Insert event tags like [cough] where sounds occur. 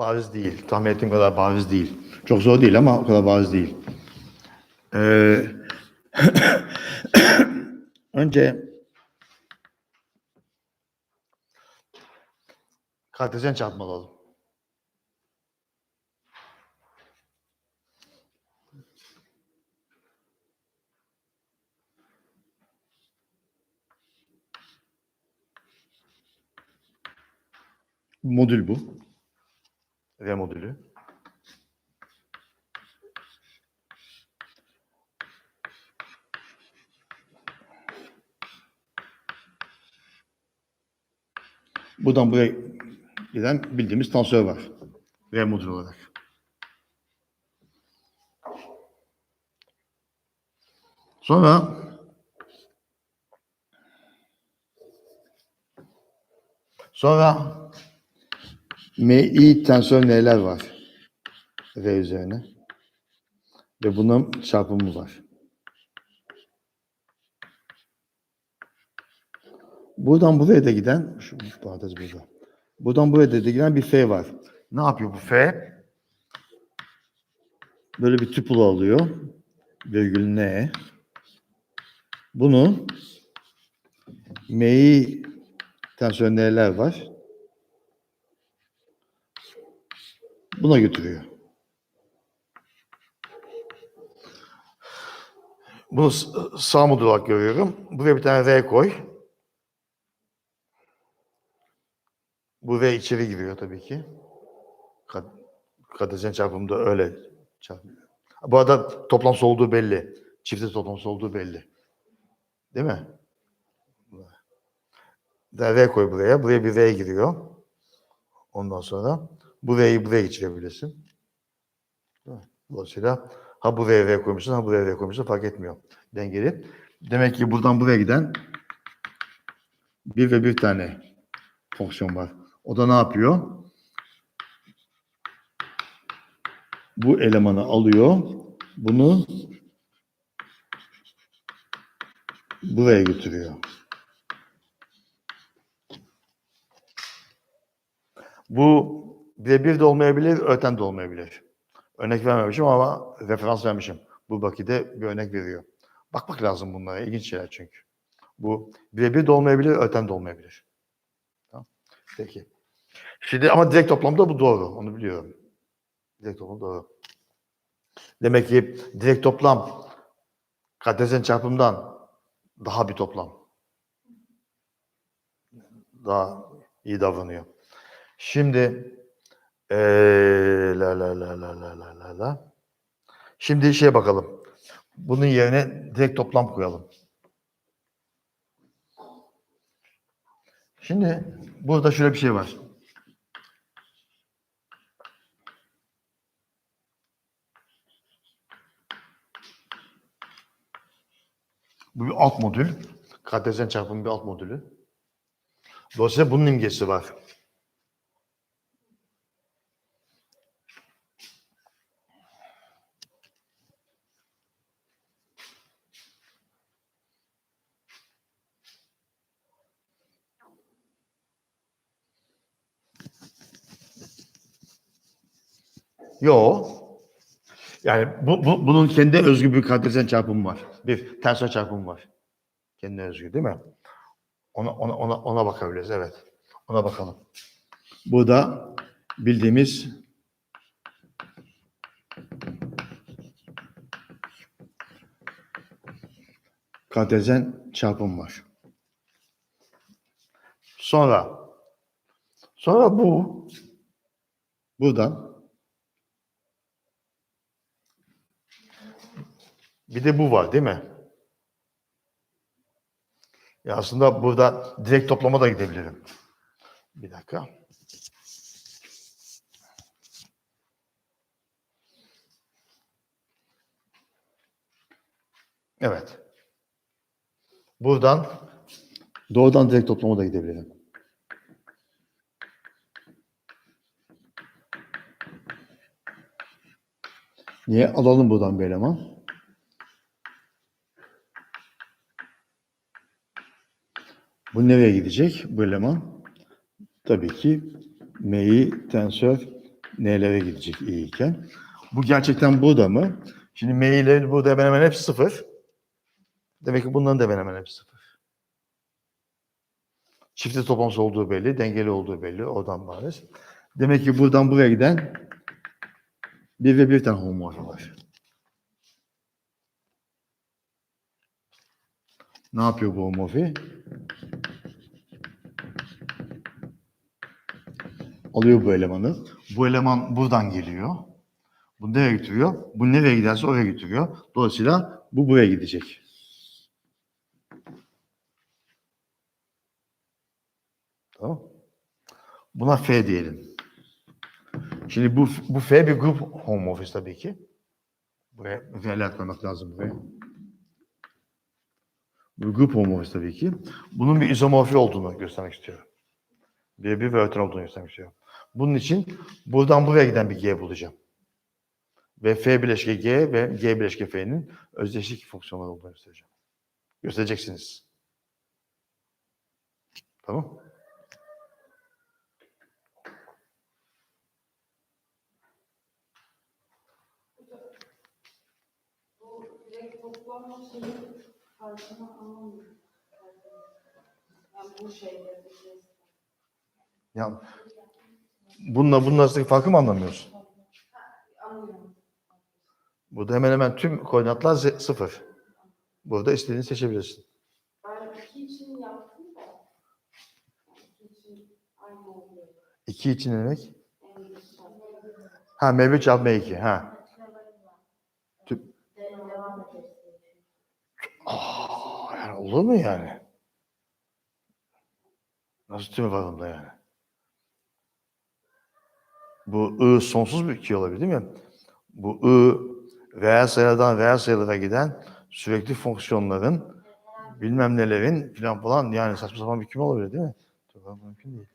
bariz değil. Tahmin ettiğim kadar bariz değil. Çok zor değil ama o kadar bariz değil. Ee, [clears throat] önce kartezyen çarpma alalım. Modül bu. V modülü. Buradan buraya giden bildiğimiz tansör var. V modül olarak. Sonra sonra MI tensör neler var? V üzerine. Ve bunun çarpımı var. Buradan buraya da giden, şu parantez burada. Buradan buraya da giden bir F var. Ne yapıyor bu F? Böyle bir tüpül alıyor. Virgül N. Bunu MI tensör neler var? Buna götürüyor. Bunu sağ modül olarak görüyorum. Buraya bir tane V koy. Bu V içeri giriyor tabii ki. Kartezyen çarpımında öyle çarpıyor. Bu arada toplamsı olduğu belli. Çifte toplamsı olduğu belli. Değil mi? V koy buraya. Buraya bir V giriyor. Ondan sonra bu V'yi buraya geçirebilirsin. Dolayısıyla ha buraya V koymuşsun ha buraya V koymuşsun fark etmiyor. Dengeli. Demek ki buradan buraya giden bir ve bir tane fonksiyon var. O da ne yapıyor? Bu elemanı alıyor. Bunu buraya götürüyor. Bu birebir de olmayabilir, öten de olmayabilir. Örnek vermemişim ama referans vermişim. Bu bakide bir örnek veriyor. Bakmak lazım bunlara. ilginç şeyler çünkü. Bu birebir de olmayabilir, öten de olmayabilir. Tamam. Peki. Şimdi ama direkt toplamda bu doğru. Onu biliyorum. Direkt toplam doğru. Demek ki direkt toplam kartezyen çarpımdan daha bir toplam. Daha iyi davranıyor. Şimdi eee la la la la la la la la. Şimdi şeye bakalım. Bunun yerine direkt toplam koyalım. Şimdi burada şöyle bir şey var. Bu bir alt modül. Kartezyen çarpımı bir alt modülü. Dolayısıyla bunun imgesi var. Yo. Yani bu, bu, bunun kendi özgü bir kartezyen çarpımı var. Bir tensör çarpımı var. Kendine özgü değil mi? Ona, ona, ona, ona bakabiliriz. Evet. Ona bakalım. Bu da bildiğimiz kartezyen çarpım var. Sonra sonra bu buradan Bir de bu var değil mi? Ya aslında burada direkt toplama da gidebilirim. Bir dakika. Evet. Buradan doğrudan direkt toplama da gidebilirim. Niye? Alalım buradan bir eleman. Bu nereye gidecek bu eleman? Tabii ki MI tensör n'lere gidecek i iken. Bu gerçekten burada mı? Şimdi m'leri burada hemen hemen hepsi sıfır. Demek ki bunların da hemen hemen hepsi sıfır. Çifte toplamsız olduğu belli, dengeli olduğu belli. Oradan bariz. Demek ki buradan buraya giden bir ve bir tane homomorfi var. Ne yapıyor bu homomorfi? Alıyor bu elemanı. Bu eleman buradan geliyor. Bu nereye götürüyor? Bu nereye giderse oraya götürüyor. Dolayısıyla bu buraya gidecek. Tamam. Buna F diyelim. Şimdi bu bu F bir grup homomorfist tabii ki. Buraya F'ler koymak lazım buraya. Bu grup homomorfist tabii ki. Bunun bir izomorfi olduğunu göstermek istiyorum. Birebir ve öten olduğunu göstermek istiyorum. Bunun için buradan buraya giden bir G bulacağım. Ve F bileşke G ve G bileşke F'nin özdeşlik fonksiyonları olduğunu göstereceğim. Göstereceksiniz. Tamam. Yani bununla bunun arasındaki farkı mı anlamıyorsun? Burada hemen hemen tüm koordinatlar sıfır. Burada istediğini seçebilirsin. İki için yaptım da. Yani iki için aynı oluyor. 2 için ne demek? Ha M1 çarpı M2. Ha. Tüm-. Aa, yani olur mu yani? Nasıl tümü var yani? Bu I sonsuz bir iki olabilir değil mi? Bu I reel sayılardan reel sayılara giden sürekli fonksiyonların bilmem nelerin filan falan yani saçma sapan bir küme olabilir değil mi? Çok mümkün değil.